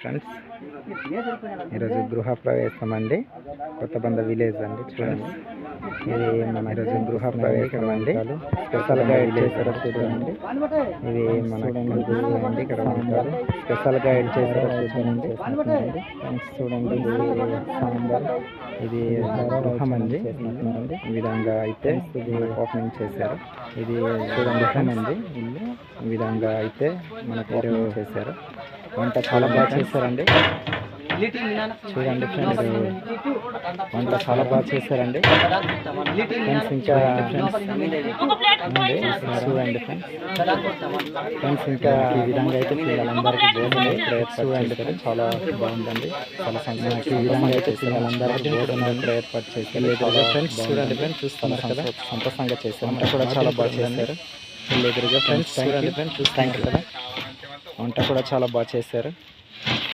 Friends ఈరోజు గృహ ప్రవేశం అండి కొత్త బంద విలేజ్ అండి చూడండి. ఇది మన ఈరోజు గృహ ప్రవేశం అండి స్పెషల్గా చేశారో చూడండి. ఇది మన అండి ఇక్కడ ఉంటారు. స్పెషల్గా ఎడ్ చేశారో చూడండి. ఫ్రెండ్స్ చూడండి ఇది సాంబార్. ఇది గృహం అండి ఈ విధంగా అయితే ఇది ఓపెనింగ్ చేశారు. ఇది చూడండి గృహం అండి ఇల్లు విధంగా అయితే మనకు చేశారు. వంట చాలా బాగా చేశారండి. చూడండి ఫ్రెండ్స్ వంట చాలా బాగా చేశారండి. ఫ్రెండ్స్ ఇంకా ఫ్రెండ్స్. చూడండి ఫ్రెండ్స్. ఫ్రెండ్స్ ఇంకా ఈ విధంగా అయితే పిల్లలందరికీ భోజనం చూడండి ఫ్రెండ్స్ చాలా బాగుందండి. చాలా సంతోషం ఈ విధంగా అయితే పిల్లలందరికీ భోజనం ఏర్పాటు చేశారు ఫ్రెండ్స్ చూడండి ఫ్రెండ్స్ చూస్తున్నారు కదా. సంతోషంగా చేశారు కూడా చాలా బాగా చేశారు. ఎదురుగా ఫ్రెండ్స్ చూడండి ఫ్రెండ్స్ థ్యాంక్ యూ కదా. వంట కూడా చాలా బాగా చేశారు.